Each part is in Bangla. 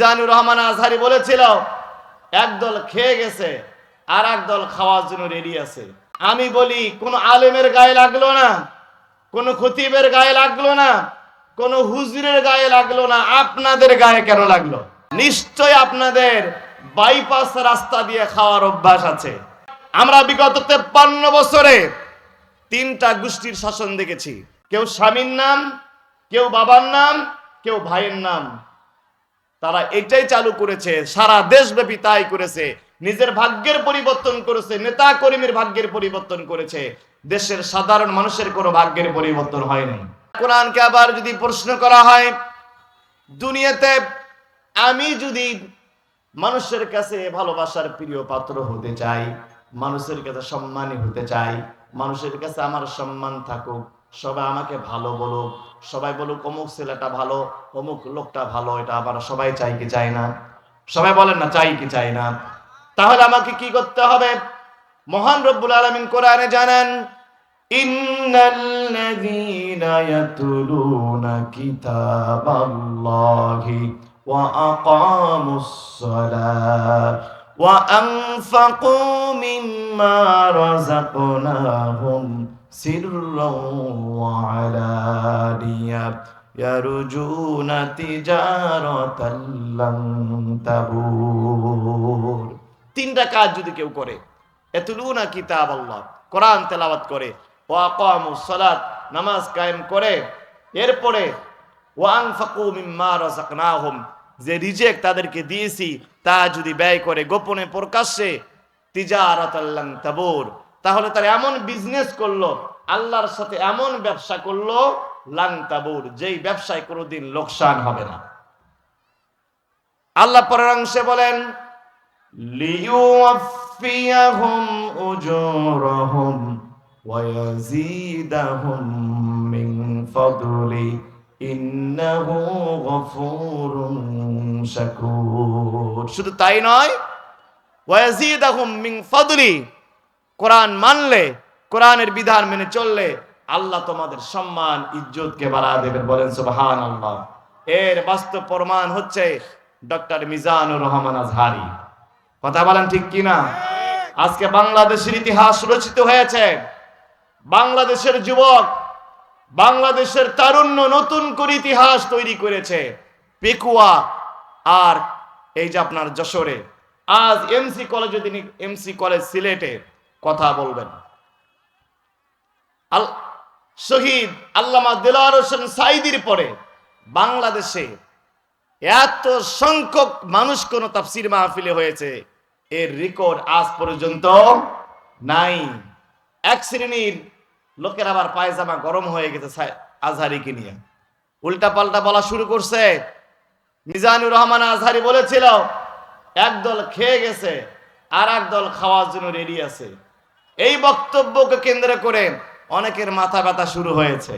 মিজানুর রহমান আজহারি বলেছিল, একদল খেয়ে গেছে আর একদল খাওয়ার জন্য রেডি আছে। আমি বলি, কোন আলেমের গায়ে লাগল না, কোন খতিবের গায়ে লাগল না, কোন হুজুরের গায়ে লাগল না, আপনাদের গায়ে কেন লাগল? নিশ্চয় আপনাদের বাইপাস রাস্তা দিয়ে খাওয়ার অভ্যাস আছে। আমরা বিগত তেপ্পান্ন বছরে তিনটা গোষ্ঠীর শাসন দেখেছি। কেউ স্বামীর নাম, কেউ বাবার নাম, কেউ ভাইয়ের নাম। তারা এটাই চালু করেছে, সারা দেশব্যাপী তাই করেছে। নিজের ভাগ্যের পরিবর্তন করেছে নেতা কর্মীর ভাগ্যের পরিবর্তন করেছে। দেশের সাধারণ মানুষের কোনো ভাগ্যের পরিবর্তন হয়নি। কোরআনকে আবার যদি প্রশ্ন করা হয়, দুনিয়াতে আমি যদি মানুষের কাছে ভালোবাসার প্রিয় পাত্র হতে চাই, মানুষের কাছে সম্মানী হতে চাই, মানুষের কাছে আমার সম্মান থাকুক সবাই আমাকে ভালো বলুক। সবাই বলুক, অমুক ছেলেটা ভালো, অমুক লোকটা ভালো, এটা আবার সবাই চাই কি চাই না? সবাই বলেন না চাই কি চাই না? তাহলে আমাকে কি করতে হবে? মহান রব্বুল আলমিন কোরআনে জানান সালাহ وأنفقوا مما رزقناهم سرا وعلانية يرجون تجارة لن تبور তিনটা কাজ যদি কেউ করে এতুলুনা কিতাব আল্লাহ কোরআন তেলাওয়াত করে ও আকামু সালাত নামাজ কায়েম করে এরপরে ওয়াং ফাকু মিম্মা রাযাকনাহুম যে রিজেক তাদেরকে দিয়েছি, তা যদি ব্যয় করে গোপনে প্রকাশ্যে তিজারাত তাবুর তাহলে তার এমন বিজনেস করল, আল্লাহর সাথে এমন ব্যবসা করল লাং তাবুর যেই ব্যবসায় কোনোদিন লোকসান হবে না। আল্লাহ পরের অংশে বলেন শাকুর শুধু তাই নয় মিন ফাদলি। কোরআন মানলে, কোরআনের বিধান মেনে চললে আল্লাহ তোমাদের সম্মান, ইজ্জতকে বাড়া দেবেন। বলেন সুবহানাল্লাহ। এর বাস্তব প্রমাণ হচ্ছে ডক্টর মিজানুর রহমান আজহারি। কথা বলেন ঠিক কিনা? আজকে বাংলাদেশের ইতিহাস রচিত হয়েছে। বাংলাদেশের যুবক বাংলাদেশের তারুণ্য নতুন করে ইতিহাস তৈরি করেছে পেকুয়া আর এই যে আপনার যশোরে। আজ এমসি কলেজে তিনি এমসি কলেজ সিলেটে কথা বলবেন। শহীদ আল্লামা দিলার হোসেন সাইদির পরে বাংলাদেশে এত সংখ্যক মানুষ কোন তাফসির মাহফিলে হয়েছে, এর রেকর্ড আজ পর্যন্ত নাই। এক শ্রেণির লোকের আবার পায়জামা গরম হয়ে গেছে আজহারিকে নিয়ে। উল্টা পাল্টা বলা শুরু করছে। মিজানুর রহমান আজহারি বলেছিল, একদল খেয়ে গেছে আর একদল খাওয়ার জন্য রেডি আছে। এই বক্তব্যকে কেন্দ্র করে অনেকের মাথা ব্যথা শুরু হয়েছে।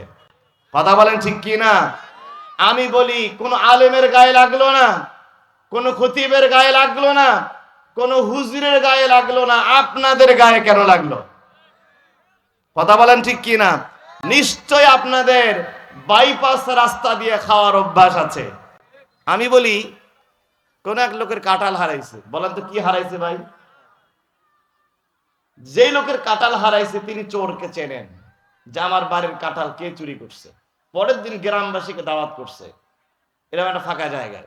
কথা বলেন ঠিক কি না? আমি বলি, কোন আলেমের গায়ে লাগল না, কোন খতিবের গায়ে লাগল না, কোন হুজুরের গায়ে লাগল না, আপনাদের গায়ে কেন লাগল? কথা বলেন ঠিক কি না নিশ্চয় আপনাদের বাইপাস রাস্তা দিয়ে খাওয়ার অভ্যাস আছে। আমি বলি, কোন এক লোকের কাটাল হারাইছে। বলেন তো কি হারাইছে ভাই? যে লোকের কাটাল হারাইছে, তিনি চোরকে চেনেন। যে আমার বাড়ির কাটাল কে চুরি করছে? পরের দিন গ্রামবাসীকে দাওয়াত করছে। এরকম একটা ফাঁকা জায়গায়।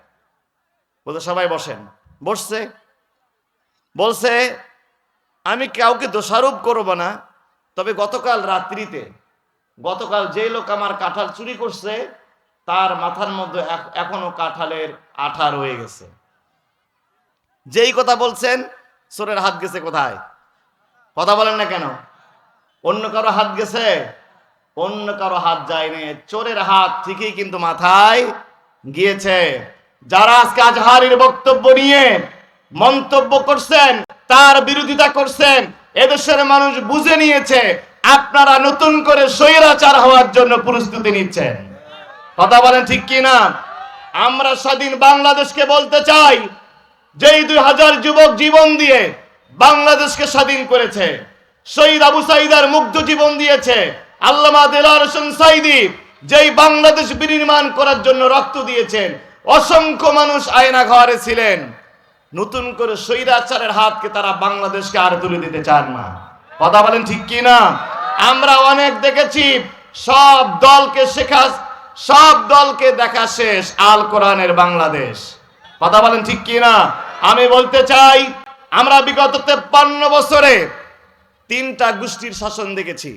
বলতে সবাই বসেন। বসছে। বলছে, আমি কাউকে দোষারোপ করব না। তবে গতকাল রাত্রিতে, গতকাল যে লোক আমার কাঁঠাল চুরি করছে, তার মাথার মধ্যে এখনও কাঁঠালের আঠা রয়ে গেছে। যেই কথা বলছেন সোরের হাত গেছে কোথায়? কথা বলেন না কেন? অন্য কারও হাত গেছে? অন্য কারও হাত যায়নি। চোরের হাত ঠিকই কিন্তু মাথায় গিয়েছে। যারা আজকে আজহারির বক্তব্য নিয়ে মন্তব্য করছেন, তার বিরোধিতা করছেন এদেশের মানুষ বুঝে নিয়েছে, আপনারা নতুন করে স্বৈরাচার হওয়ার জন্য প্রস্তুতি নিচ্ছেন। কথা বলেন ঠিক কি না আমরা স্বাধীন বাংলাদেশকে বলতে চাই, যেই দুই হাজার যুবক জীবন দিয়ে বাংলাদেশকে স্বাধীন করেছে, শহীদ আবু সাইদার মুগ্ধ জীবন দিয়েছে, আল্লামা দেলার হোসেন সাইদি যেই বাংলাদেশ বিনির্মাণ করার জন্য রক্ত দিয়েছেন, অসংখ্য মানুষ আয়না ঘরে ছিলেন। নতুন করে স্বৈরাচারের হাতকে তারা বাংলাদেশকে আর তুলে দিতে চান না। কথা বলেন ঠিক কি না আমরা অনেক দেখেছি, সব দলকে শেখা, সব দলকে দেখা শেষ, আল কোরআনের বাংলাদেশ। কথা বলেন ঠিক কি না আমি বলতে চাই, আমরা বিগত তেপ্পান্ন বছরে তিনটা গোষ্ঠীর শাসন দেখেছি।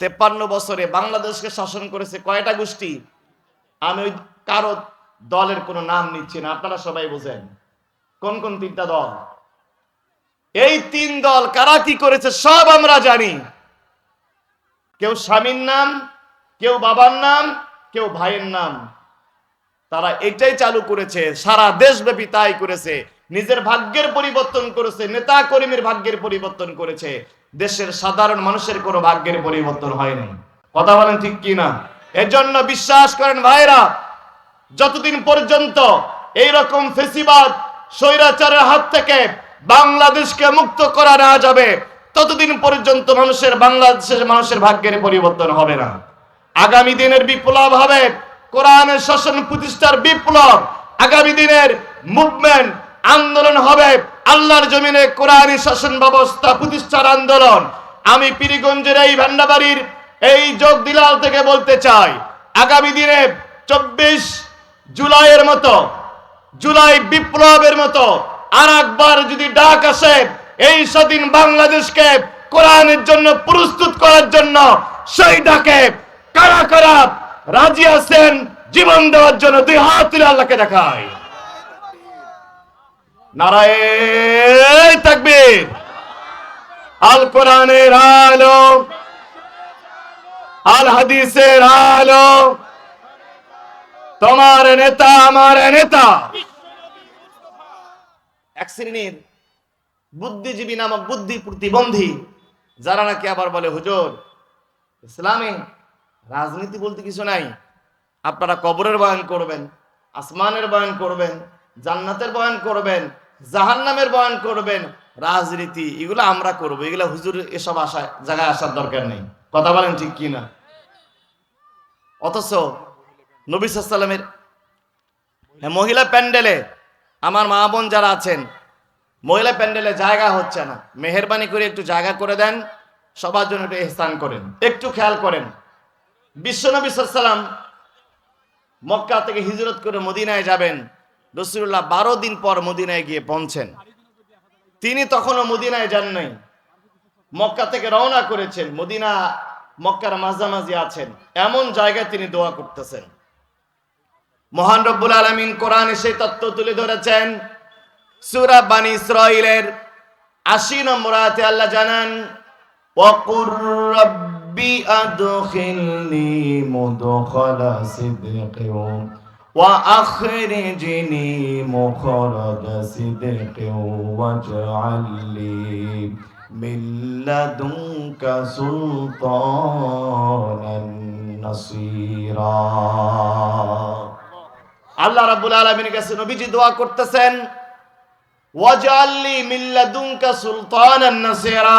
তেপ্পান্ন বছরে বাংলাদেশকে শাসন করেছে কয়টা গোষ্ঠী? আমি ওই কারও দলের কোনো নাম নিচ্ছি না, আপনারা সবাই বোঝেন। কোন কোন তিনটা দল? এই তিন দল কারা কি করেছে সব আমরা জানি। কেউ স্বামীর নাম, কেউ বাবার নাম, কেউ ভাইয়ের নাম। তারা এটাই চালু করেছে, সারা দেশব্যাপী তাই করেছে। নিজের ভাগ্যের পরিবর্তন করেছে নেতা কর্মীর ভাগ্যের পরিবর্তন করেছে। দেশের সাধারণ মানুষের কোনো ভাগ্যের পরিবর্তন হয়নি। কথা বলেন ঠিক কি না এজন্য বিশ্বাস করেন ভাইরা, যতদিন পর্যন্ত এই রকম ফেসিবাদ স্বৈরাচারের হাত থেকে বাংলাদেশকে মুক্ত করা না যাবে, ততদিন পর্যন্ত মানুষের, বাংলাদেশের মানুষের ভাগ্যের পরিবর্তন হবে না। আগামী দিনের বিপ্লব হবে কোরআনের শাসন প্রতিষ্ঠার বিপ্লব। আগামী দিনের মুভমেন্ট আন্দোলন হবে আল্লাহর জমিনে কোরআনী শাসন ব্যবস্থা প্রতিষ্ঠার আন্দোলন। আমি পীরগঞ্জের এই ভান্ডাবাড়ির এই যোগ দিলাল থেকে বলতে চাই, আগামী দিনে চব্বিশ জুলাইয়ের মতো জুলাই বিপ্লবের মতো আর একবার যদি ডাক আসে, এই স্বাধীন বাংলাদেশকে কোরআনের জন্য প্রস্তুত করার জন্য সেই ডাকে কারা কারা রাজি আছেন, জীবন দেওয়ার জন্য দুই হাত আল্লাহকে দেখায়। নারায় তাকবীর। আল কোরআনের আলো, আল হাদিসের আলো তোমার নেতা, আমার নেতা। এক শ্রেণির বুদ্ধিজীবী নামক বুদ্ধি প্রতিবন্ধী যারা নাকি আবার বলে, হুজুর, ইসলামে রাজনীতি বলতে কিছু নাই। আপনারা কবরের বয়ান করবেন, আসমানের বয়ান করবেন, জান্নাতের বয়ান করবেন, জাহান্নামের বয়ান করবেন, রাজনীতি, এগুলো আমরা করব। এগুলো হুজুর এসব আসা জায়গায় আসার দরকার নেই। কথা বলেন ঠিক কি না অথচ নবী সাল্লামের মহিলা প্যান্ডেলে আমার মা বোন যারা আছেন, মহিলা প্যান্ডেলে জায়গা হচ্ছে না। মেহরবানি করে একটু জায়গা করে দেন, সবার জন্য একটু স্থান করেন, একটু খেয়াল করেন। বিশ্বনবী সাল্লাম মক্কা থেকে হিজরত করে মদিনায় যাবেন। রসুল্লাহ বারো দিন পর মদিনায় গিয়ে পৌঁছেন। তিনি তখনও মদিনায় যান নাই। মক্কা থেকে রওনা করেছেন, মদিনা, মক্কার মাঝামাঝি আছেন। এমন জায়গায় তিনি দোয়া করতেছেন। মহান রব্বুল আলমিন কোরআনে সেই তত্ত্ব তুলে ধরেছেন। সুরা বানি ইসরাইলের আশি নম্বর আয়াতে আল্লাহ জানান, ওয়াকুর রব্বি আদখিলনি মুদখালা সিদকি ওয়া আখরিজনি মুখরাজ সিদকি ওয়াজআলনি মিন লাদুনকা সুলতানান নাসীরা। আল্লাহ রাব্বুল আলামিনের কাছে নবীজি দোয়া করতেছেন ওয়াজআললি মিন লাদুনকা সুলতানান নাসিরা।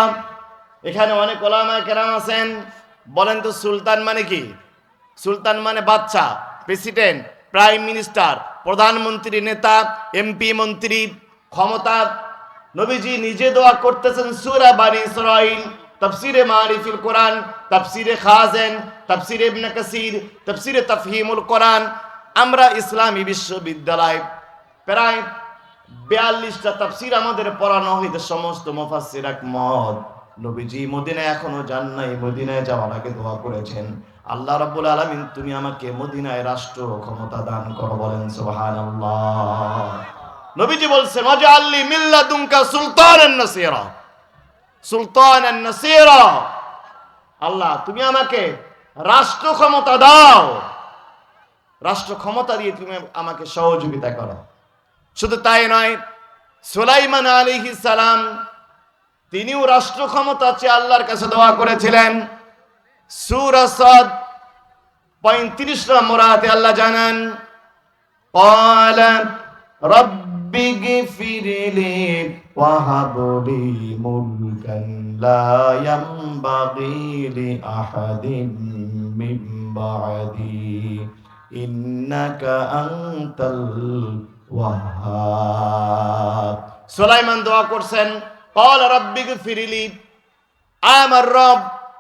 এখানে অনেক ওলামায়ে কেরাম আছেন। বলেন তো সুলতান মানে কি? সুলতান মানে বাচ্চা প্রেসিডেন্ট, প্রাইম মিনিস্টার, প্রধানমন্ত্রী, নেতা, এমপি, মন্ত্রী, ক্ষমতা। নবীজি নিজে দোয়া করতেছেন সূরা বানি ইসরাইল তাফসিরে মারিফুল কোরআন, তাফসিরে খাজেন, তাফসিরে ইবনে কাসির, তাফসিরে তাফহিমুল কোরআন আমরা ইসলামী বিশ্ববিদ্যালয় প্রায় বিয়াল্লিশটা তাফসির আমাদের পড়ানো হইতে সমস্ত মুফাসসির একমত। নবীজি মদিনায় এখনও যান নাই, মদিনায় যাওয়ার আগে দোয়া করেছেন। আল্লাহ রাব্বুল আলামিন, তুমি আমাকে মদিনায় রাষ্ট্র ক্ষমতা দান করো বলেন, সুবহানাল্লাহ। নবীজি বলছেন ওয়াজআললি মিল্লাদুনকা সুলতানান নাসিরা। সুলতানান নাসিরা। আল্লাহ, তুমি আমাকে রাষ্ট্র ক্ষমতা দাও। রাষ্ট্র ক্ষমতা দিয়ে তুমি আমাকে সহযোগিতা করো শুধু তাই নয় সুলাইমান আলিহি সালাম তিনিও রাষ্ট্র ক্ষমতা চেয়ে আল্লাহর কাছে দোয়া করেছিলেন সুরসদ পঁয়ত্রিশ নম্বর আয়াতে আল্লাহ জানান قال رب اغفر لي وهب لي ملكا لا ينبغي لأحد من بعدي ইন্নাকা আনতাল ওয়াহ্হাব সুলাইমান দোয়া করছেন ক্বাল রাব্বিগ ফিরিলি আমার রব,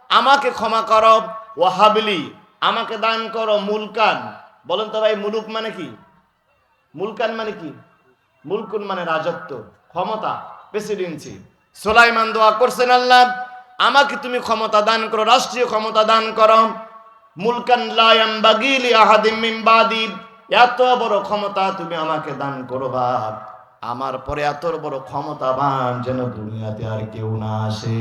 আমাকে ক্ষমা করো, ওয়াহাবলি, আমাকে দান করো, মুলকান। বলেন তো ভাই, মুলুক মানে কি? মুলকান মানে কি? মুলকুন মানে রাজত্ব, ক্ষমতা প্রেসিডেন্সি সোলাইমান দোয়া করছেন, আল্লাহ, আমাকে তুমি ক্ষমতা দান করো, রাষ্ট্রীয় ক্ষমতা দান করো মুলকান লায়াম বাগিলি আহাদিম মিন বাদি। এত বড় ক্ষমতা তুমি আমাকে দান করো বাপ আমার পরে এত বড় ক্ষমতাবান যেন দুনিয়াতে আর কেউ না আসে।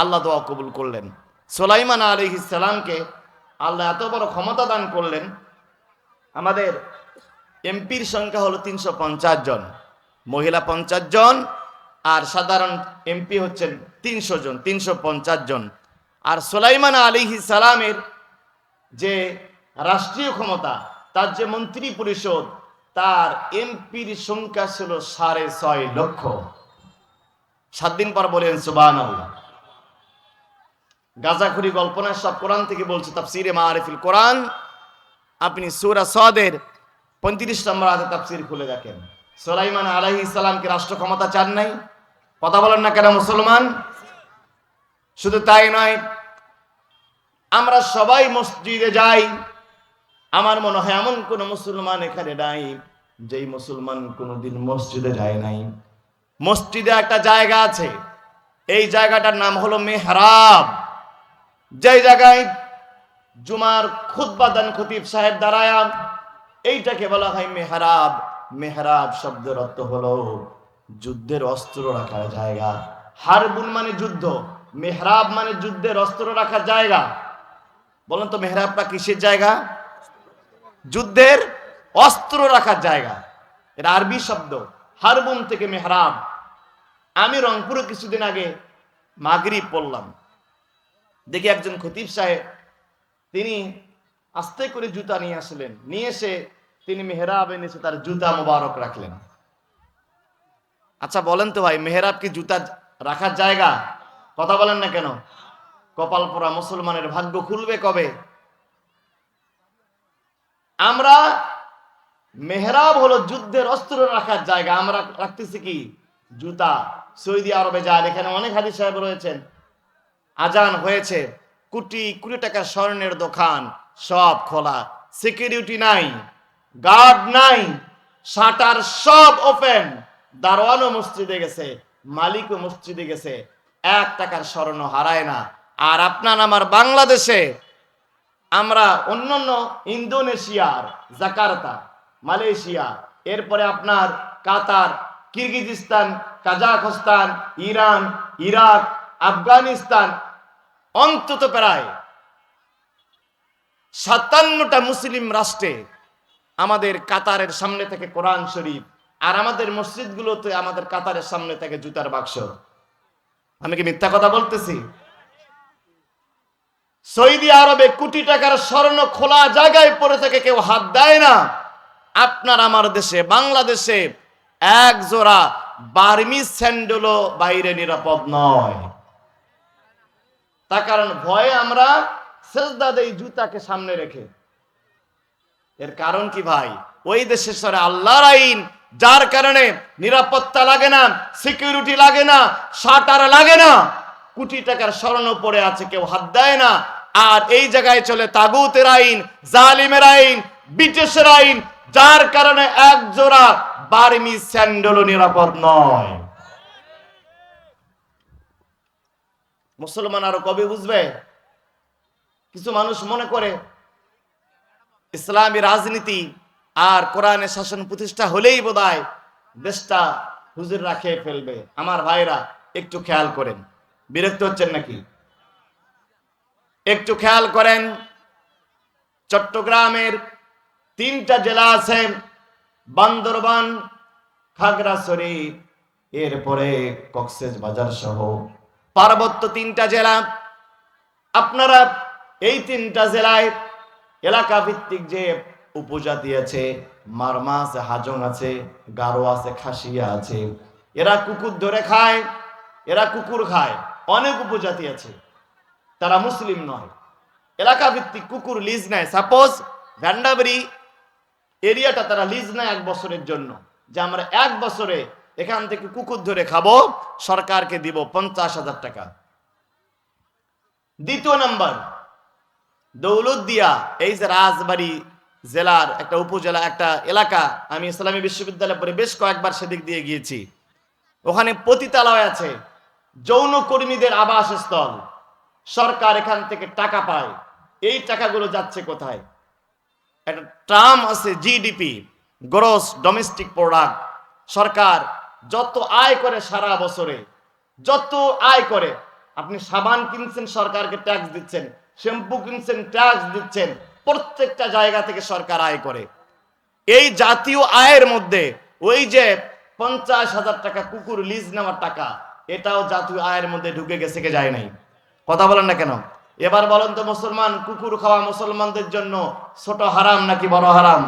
আল্লাহ দোয়া কবুল করলেন। সোলাইমান আলাইহিস সালামকে আল্লাহ এত বড় ক্ষমতা দান করলেন। আমাদের এমপির সংখ্যা হলো তিনশো পঞ্চাশ জন, মহিলা পঞ্চাশ জন, আর সাধারণ এমপি হচ্ছেন তিনশো জন, তিনশো পঞ্চাশ জন। আর সোলাইমান আলিহি সালামের যে রাষ্ট্রীয় ক্ষমতা, তার যে মন্ত্রী পরিষদ, তার এমপির সংখ্যা ছিল সাড়ে ছয় লক্ষ। সাত দিন পর বলেন সুবান গাজাখুরি গল্পনা সব কোরআন থেকে বলছে, তাফসিরে মারিফিল কোরআন। আপনি সুরা সদের পঁয়ত্রিশ নম্বর আগে তাফসির খুলে দেখেন। সোলাইমান আলাহি ইসলামকে রাষ্ট্র ক্ষমতা চান নাই? কথা বলেন না কেন মুসলমান? শুধু তাই নয়, আমরা সবাই মসজিদে যাই, আমার মনে হয় এমন কোন মুসলমান এখানে নাই, যেই মুসলমান কোনোদিন মসজিদে যায় নাই। মসজিদে একটা জায়গা আছে, এই জায়গাটার নাম হলো মেহরাব। যে জায়গায় জুমার খুদ্বাদান খতিব সাহেব দাঁড়ায়াম এইটাকে বলা হয় মেহরাব। মেহরাব শব্দের অর্থ হলো যুদ্ধের অস্ত্র রাখার জায়গা। হারবুন মানে যুদ্ধ। মেহরাব মানে যুদ্ধের অস্ত্র রাখার জায়গা। বলেন তো মেহরাবটা কিসের জায়গা? যুদ্ধের অস্ত্র রাখার জায়গা। এটা আরবি শব্দ। হারবুন থেকে মেহরাব। আমি রংপুরে কিছুদিন আগে মাগরিব পড়লাম। দেখি একজন খতিব সাহেব, তিনি আস্তে করে জুতা নিয়ে আসলেন। নিয়ে এসে তিনি মেহরাব এনেছে, তার জুতা মোবারক রাখলেন। আচ্ছা বলেন তো ভাই, মেহরাব কি জুতা রাখার জায়গা? কথা বলেন না কেন? কপাল পোড়া মুসলমানের ভাগ্য খুলবে কবে? আমরা মেহরাব হলো যুদ্ধের অস্ত্র রাখার জায়গা। আমরা রাখতেছি কি? জুতা। সৌদি আরবে যান। এখানে অনেক হাদিস সাহেব রয়েছেন। আজান হয়েছে। কোটি কোটি টাকা স্বর্ণের দোকান, সব খোলা। সিকিউরিটি নাই গার্ড নাই, শাটার সব ওপেন দারোয়ানও মসজিদে গেছে, মালিকও মসজিদে গেছে। এক টাকার স্বর্ণ হারায় না। আর আপনার আমার বাংলাদেশে আমরা অন্যান্য ইন্দোনেশিয়ার, জাকার্তা, মালয়েশিয়া, এরপরে আপনার Qatar, Kyrgyzstan, Kazakhstan, Iran, Iraq, Afghanistan, অন্তত প্রায় সাতান্নটা মুসলিম রাষ্ট্রে আমাদের কাতারের সামনে থেকে কোরআন শরীফ আর আমাদের মসজিদগুলোতে আমাদের কাতারের সামনে থেকে জুতার বাক্স। আমি কি মিথ্যা কথা বলতেছি? সৌদি আরবে কোটি টাকার স্বর্ণ খোলা জায়গায় পড়ে থেকে, কেউ হাত দেয় না। আপনার আমার দেশে, বাংলাদেশে এক জোড়া বার্মি স্যান্ডেলও বাইরে নিরাপদ নয়। তার কারণ ভয়ে আমরা সেজদা দেই জুতাকে সামনে রেখে। এর কারণ কি ভাই? ওই দেশের সরে আল্লাহর আইন যার কারণে নিরাপত্তা লাগে না সিকিউরিটি লাগে না শাটার লাগে না। কোটি টাকার স্মরণ পড়ে আছে, কেউ হাত দেয় না। আর এই জায়গায় চলে তাগুতের আইন, জালিমের আইন, ব্রিটিশের আইন, যার কারণে এক জোড়া বার্মি স্যান্ডেলও নিরাপদ নয়। মুসলমান আরও কবে বুঝবে? কিছু মানুষ মনে করে, ইসলামী রাজনীতি আর কোরআনের শাসন প্রতিষ্ঠা হলেই বোধহয় দেশটা হুজুর রাখে ফেলবে। আমার ভাইরা, একটু খেয়াল করেন। বিরক্ত হচ্ছেন নাকি? একটু খেয়াল করেন, চট্টগ্রামের তিনটা জেলা আছে, বান্দরবান খাগড়াছড়ি এরপরে কক্সেস বাজার সহ। পার্বত্য তিনটা জেলা। আপনারা এই তিনটা জেলায় এলাকা ভিত্তিক যে উপজাতি আছে, মারমা আছে, হাজং আছে, গারো আছে, খাসিয়া আছে। এরা কুকুর ধরে খায়, এরা কুকুর খায়। অনেক উপজাতি আছে। তারা মুসলিম নয়। এলাকা ভিত্তিক কুকুর লিজ নেয়। সাপোজ ভ্যান্ডাবেরি এরিয়াটা তারা লিজ নেয় এক বছরের জন্য। যে আমরা এক বছরে এখান থেকে কুকুর ধরে খাব, সরকারকে দিব পঞ্চাশ হাজার টাকা। দ্বিতীয় নাম্বার, দৌলতদিয়া, এই যে রাজবাড়ি জেলার একটা উপজেলা, একটা এলাকা, আমি ইসলামী বিশ্ববিদ্যালয়ে পরে বেশ কয়েকবার সেদিক দিয়ে গিয়েছি। ওখানে পতিতালয় আছে, যৌন কর্মীদের আবাসস্থল। সরকার এখান থেকে টাকা পায়। এই টাকাগুলো যাচ্ছে কোথায়? একটা ট্রাম আছে, জিডিপি, গ্রস ডোমেস্টিক প্রোডাক্ট। সরকার যত আয় করে সারা বছরে, যত আয় করে, আপনি সাবান কিনছেন, সরকারকে ট্যাক্স দিচ্ছেন, শ্যাম্পু কিনছেন, ট্যাক্স দিচ্ছেন প্রত্যেকটা জায়গা থেকে সরকার আয় করে। এই জাতীয় আয়ের মধ্যে ওই যে পঞ্চাশ হাজার টাকা কুকুর লিজ নেওয়ার টাকা, এটাও জাতীয় আয়ের মধ্যে ঢুকে গেছে কে যায় নাই। কথা বলেন না কেন? এবার বলেন তো মুসলমান, কুকুর খাওয়া মুসলমানদের জন্য ছোট হারাম নাকি বড় হারাম?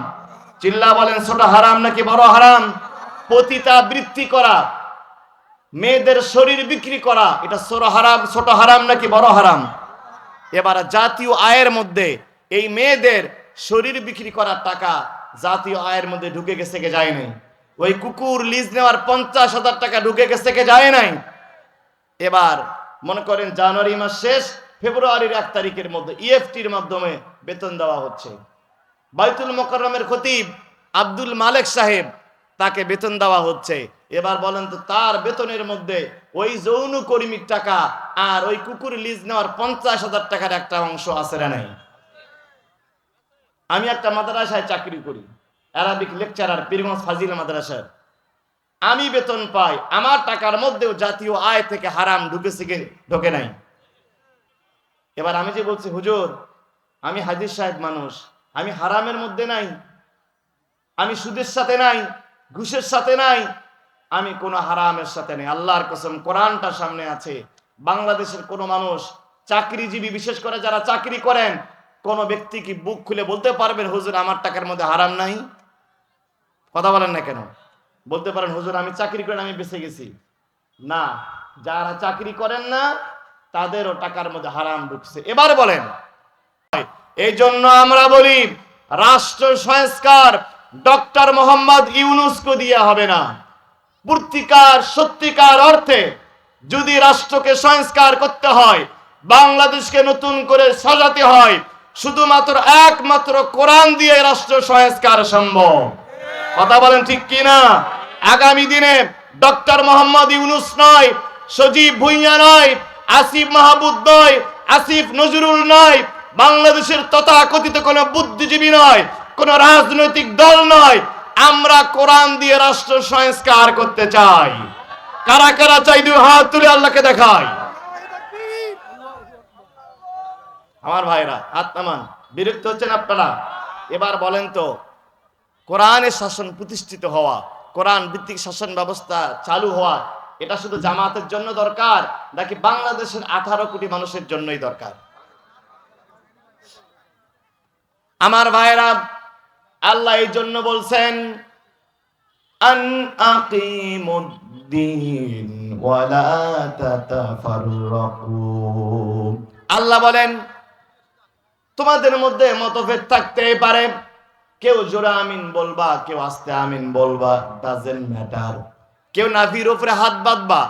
চিল্লা বলেন, ছোট হারাম নাকি বড় হারাম? পতিতা বৃত্তি করা, মেয়েদের শরীর বিক্রি করা, এটা ছোট হারাম ছোট হারাম নাকি বড় হারাম? এবার জাতীয় আয়ের মধ্যে এই মেয়েদের শরীর বিক্রি করার টাকা জাতীয় আয়ের মধ্যে ঢুকে গেছে কে যায় নাই। ওই কুকুর লিজ নেওয়ার পঞ্চাশ হাজার টাকা ঢুকে গেছে কে যায় নাই। এবার মনে করেন জানুয়ারি মাস শেষ, ফেব্রুয়ারির এক তারিখের মধ্যে ইএফটির মাধ্যমে বেতন দেওয়া হচ্ছে। বাইতুল মোকাররমের খতিব আব্দুল মালেক সাহেব তাকে বেতন দেওয়া হচ্ছে। এবার বলেন তো তার বেতনের মধ্যে ওই যৌন কর্মীর টাকা আর ওই কুকুর লিজ নেওয়ার পঞ্চাশ হাজার টাকার একটা অংশ আছে না নাই? আমি একটা মাদ্রাসায় চাকরি করি অ্যারাবিক লেকচারার পীরগঞ্জ ফাজিল মাদ্রাসার। আমি বেতন পাই, আমার টাকার মধ্যেও জাতীয় আয় থেকে হারাম ঢুকেছে ঢোকে নাই। এবার আমি যে বলছি, হুজুর, আমি হাজির সাহেব মানুষ, আমি হারামের মধ্যে নাই, আমি সুদের সাথে নাই, ঘুষের সাথে নাই, আমি কোনো হারামের সাথে নেই। আল্লাহর কসম, কোরআনটা সামনে আছে। বাংলাদেশের কোনো মানুষ চাকরিজীবী, বিশেষ করে যারা চাকরি করেন কোন ব্যক্তি কি বুক খুলে বলতে পারবেন, হুজুর, আমার টাকার মধ্যে হারাম নাই কথা বলেন না কেন? বলতে পারেন, হুজুর, আমি চাকরি করেন, আমি বেঁচে গেছি না, যারা চাকরি করেন না, তাদেরও টাকার মধ্যে হারাম ঢুকছে। এবার বলেন এই জন্য আমরা বলি, রাষ্ট্র সংস্কার ডক্টর মোহাম্মদ ইউনুসকে দিয়ে হবে না। পূর্তিকার সত্যিকার অর্থে যদি রাষ্ট্রকে সংস্কার করতে হয়, বাংলাদেশকে নতুন করে সাজাতে হয় শুধুমাত্র একমাত্র কোরআন দিয়ে রাষ্ট্র সংস্কার সম্ভব। কথা বলেন ঠিক কিনা? আগামী দিনে ডক্টর মোহাম্মদ ইউনুস নয়, সজীব ভুইয়া নয়, আসিফ মাহবুব নয়, আসিফ নজরুল নয়, বাংলাদেশের তথাকথিত কোন বুদ্ধিজীবী নয়, কোন রাজনৈতিক দল নয়, আমরা কোরআন দিয়ে রাষ্ট্র সংস্কার করতে চাই। কারা কারা চাই দুই হাত তুলে আল্লাহকে দেখায় আমার ভাইরা হাত নামান বিরক্ত হচ্ছেন আপনারা? এবার বলেন তো কোরআনের শাসন প্রতিষ্ঠিত হওয়া, কোরআন ভিত্তিক শাসন ব্যবস্থা চালু হওয়া, এটা শুধু জামাতের জন্য দরকার, নাকি বাংলাদেশের আঠারো কোটি মানুষের জন্যই দরকার? আমার ভাইরা, আল্লাহ এই জন্য বলছেন আল্লাহ বলেন তোমাদের মধ্যে মতভেদ থাকতেই পারে। কেউ জোরে আমিন বলবা, কেউ আস্তে আমিন বলবা ডাজেন্ট ম্যাটার কেউ নাভির উপরে হাত বাঁধবা,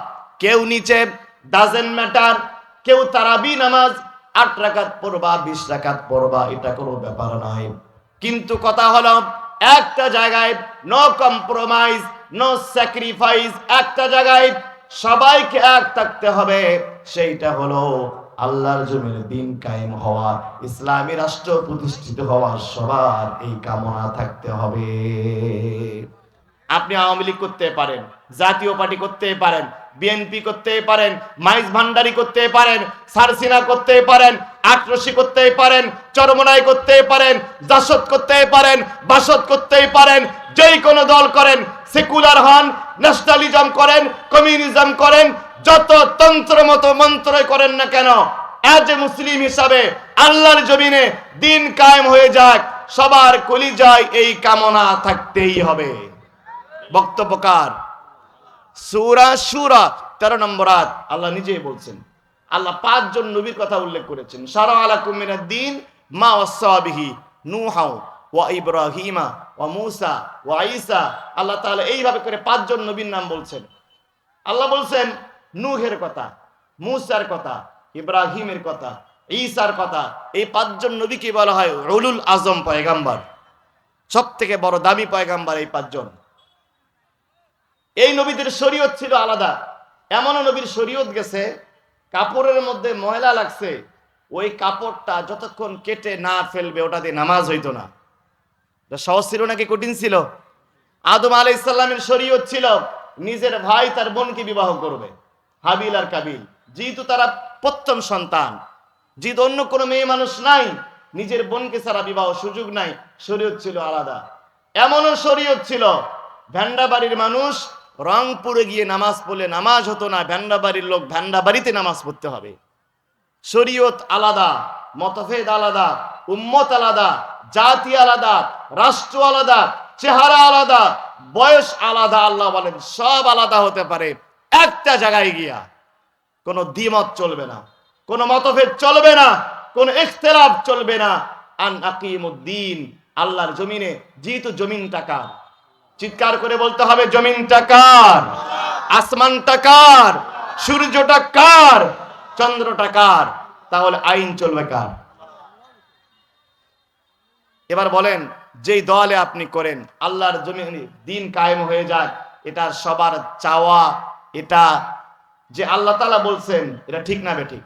কেউ নিচে ডাজেন্ট ম্যাটার কেউ তারাবি নামাজ, আট রাকাত পড়বা, বিশ রাকাত পড়বা, এটা কোনো ব্যাপার নয়। কিন্তু কথা হলো, একটা জায়গায় নো কম্প্রোমাইজ নো স্যাক্রিফাইস একটা জায়গায় সবাইকে এক থাকতে হবে, সেইটা হলো আল্লাহর জমিনে দিন কায়েম হওয়া, ইসলামী রাষ্ট্র প্রতিষ্ঠিত হওয়া সবার এই কামনা থাকতে হবে। আপনি আওয়ামী লীগ করতে পারেন, জাতীয় পার্টি করতে পারেন, বিএনপি করতে পারেন, মাইজ ভান্ডারি করতে পারেন, সারসিনা করতে পারেন আটরসি করতে পারেন, চরমনাই করতে পারেন, জাসদ করতে পারেন, বাসদ করতে পারেন, যেই কোনো দল করেন, সেকুলার হন, ন্যাশনালিজম করেন, কমিউনিজম করেন যত তন্ত্র মতো মন্ত্র করেন না কেন এ মুসলিম হিসাবে আল্লাহর জমিনে দিন কায়েম হয়ে যাক, সবার কলিজায় এই কামনা থাকতেই হবে। বক্তব্যকার সুরা সুরা তেরো নম্বর আল্লাহ নিজেই বলছেন। আল্লাহ পাঁচজন নবীর কথা উল্লেখ করেছেন। সারা আলা কুমিনা দিন মা ওয়াসাবিহি নুহাও ওয়া ইব্রাহিমা ওয়া মুসা ওয়া ঈসা। আল্লাহ তাআলা এইভাবে করে পাঁচজন নবীর নাম বলছেন। আল্লাহ বলছেন নূহের কথা, মুসার কথা, ইব্রাহিমের কথা, ঈসার কথা, এই পাঁচজন নবীকে বলা হয় রুলুল আজম পয়গাম্বার। সব থেকে বড় দামি পয়গাম্বার এই পাঁচজন। এই নবীদের শরীয়ত ছিল আলাদা। এমনও নবীর শরীয়ত গেছে, কাপড়ের মধ্যে ময়লা লাগছে, ওই কাপড়টা যতক্ষণ কেটে না ফেলবে, ওটা দিয়ে নামাজ হইতো না। সহজ ছিল নাকি কঠিন ছিল? আদম আলাইসাল্লামের শরীয়ত ছিল, নিজের ভাই তার বোনকে বিবাহ করবে। হাবিল আর কাবিল। যেহেতু তারা প্রথম সন্তান, যেহেতু অন্য কোনো মেয়ে মানুষ নাই, নিজের বোনকে ছাড়া বিবাহ সুযোগ নাই, শরীয়ত ছিল আলাদা। এমনও শরীয়ত ছিল ভ্যান্ডা বাড়ির মানুষ রংপুরে গিয়ে নামাজ পড়লে নামাজ হতো না ভ্যান্ডা বাড়ির লোক ভ্যান্ডা বাড়িতে নামাজ পড়তে হবে। শরীয়ত আলাদা, মতভেদ আলাদা, উম্মত আলাদা, জাতি আলাদা, রাষ্ট্র আলাদা, চেহারা আলাদা, বয়স আলাদা, আল্লাহ বলেন, সব আলাদা হতে পারে। একটা জায়গায় গিয়া কোনো দ্বিমত চলবে না, কোনো মতভেদ চলবে না, কোনো ইখতিলাফ চলবে না। আন আকিমুদ্দিন, আল্লাহর জমিনে যেহেতু জমিনটা কার? চিৎকার করে বলতে হবে, জমিনটা কার? আসমানটা কার? সূর্যটা কার? চন্দ্রটা কার? তাহলে আইন চলবে কার? এবার বলেন, যেই দলে আপনি করেন, আল্লাহর জমিনে দিন কায়েম হয়ে যায় এটা সবার চাওয়া এটা যে আল্লাহ তালা বলছেন এটা ঠিক না বে ঠিক?